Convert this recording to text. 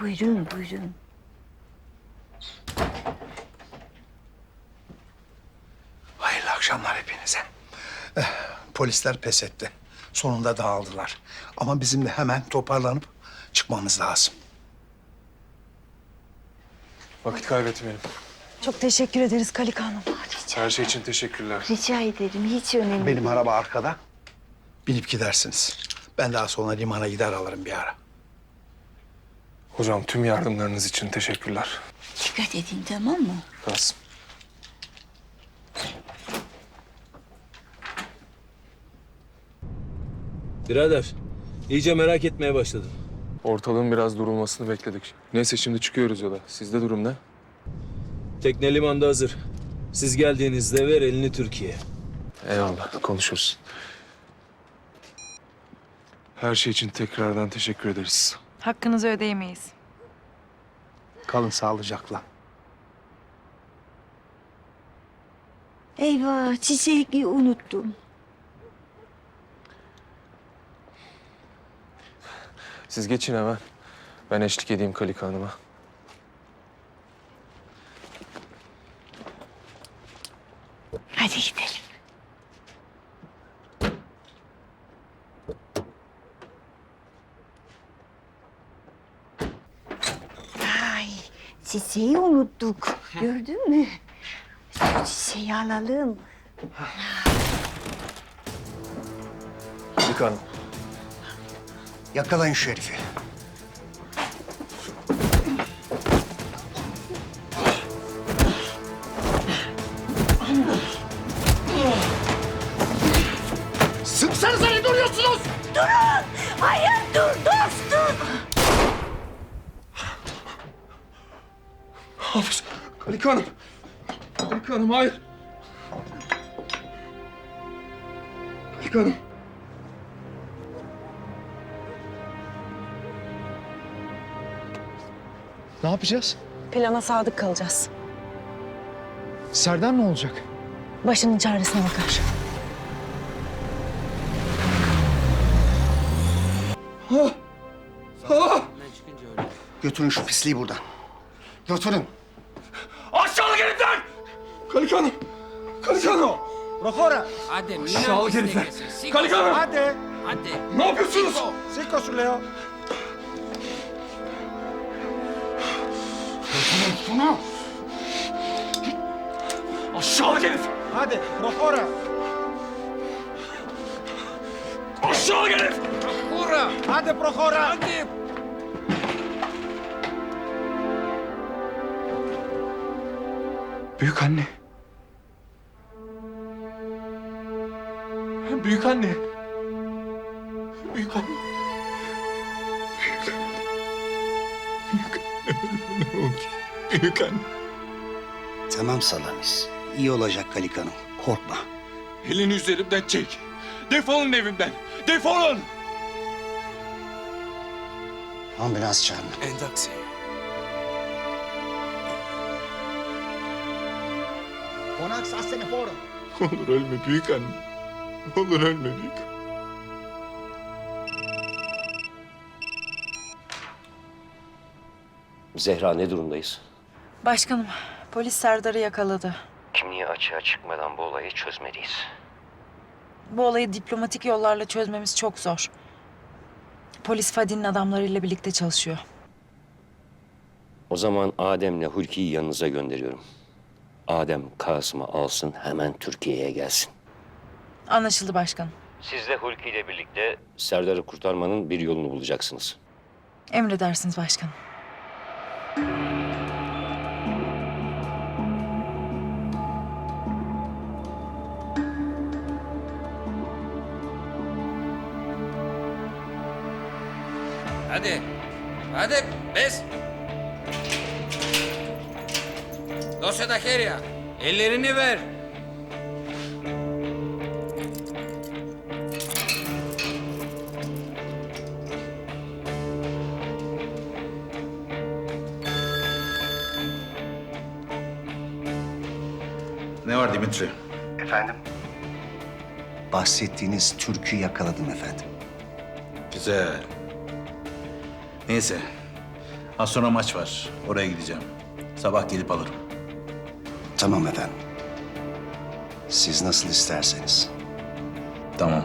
Buyurun, buyurun. Hayırlı akşamlar hepinize. Eh, polisler pes etti. Sonunda dağıldılar. Ama bizim de hemen toparlanıp çıkmamız lazım. Vakit kaybetmeyelim. Çok teşekkür ederiz Kalika Hanım. Her şey için teşekkürler. Rica ederim, hiç önemli Benim değil. araba arkada. Binip gidersiniz. Ben daha sonra limana gider alırım bir ara. Hocam tüm yardımlarınız için teşekkürler. Dikkat edin, tamam mı? Kasım. Birader, iyice merak etmeye başladım. Ortalığın biraz durulmasını bekledik. Neyse şimdi çıkıyoruz yola. Sizde durum ne? Tekne limanda hazır. Siz geldiğinizde ver elini Türkiye. Eyvallah konuşuruz. Her şey için tekrardan teşekkür ederiz. Hakkınızı ödeyemeyiz. Kalın sağlıcakla. Eyvah, çiçeği unuttum. Siz geçin hemen. Ben eşlik edeyim Kalika Hanım'a. Hadi gidelim. Çiçeği unuttuk. Gördün mü? Şu çiçeği alalım. Hanım. Yakalayın şu herifi. Kalika Hanım. Kalika Hanım hayır. Kalika Hanım. Ne yapacağız? Plana sadık kalacağız. Serdar ne olacak? Başının çaresine bakar. Götürün şu pisliği buradan. Götürün. Aşağılık herifler! Kalika Hanım. Kalika Hanım. Hadi Aşağılık herifler. Kalika Hanım. Hadi. Hadi. Ne yapıyorsunuz? Siko su Leo. Aşağılık herif. Hadi. Prokora. Aşağılık herif. Hurra. Hadi Prokora. Hadi. Büyük anne. Büyük anne. Büyük anne. Büyük anne. Büyük anne. Tamam Salamis. İyi olacak Kalikan'ım. Korkma. Elini üzerimden çek. Defolun evimden. Defolun. Ambulans çağırın. Endaksi. Konak sasene fora. Olur ölme büyük anne. Olur ölme büyük Zehra ne durumdayız? Başkanım, polis Serdar'ı yakaladı. Kimliği açığa çıkmadan bu olayı çözmeliyiz. Bu olayı diplomatik yollarla çözmemiz çok zor. Polis Fadi'nin adamlarıyla birlikte çalışıyor. O zaman Adem'le Hulki'yi yanınıza gönderiyorum. Adem Kasım'ı alsın hemen Türkiye'ye gelsin. Anlaşıldı başkanım. Siz de Hulki ile birlikte Serdar'ı kurtarmanın bir yolunu bulacaksınız. Emredersiniz başkanım. Hadi. Hadi. Bez. Dosyada Keria. Ellerini ver. Ne var Dimitri? Efendim? Bahsettiğiniz Türk'ü yakaladım efendim. Güzel. Neyse. Az sonra maç var. Oraya gideceğim. Sabah gelip alırım. Tamam efendim. Siz nasıl isterseniz. Tamam.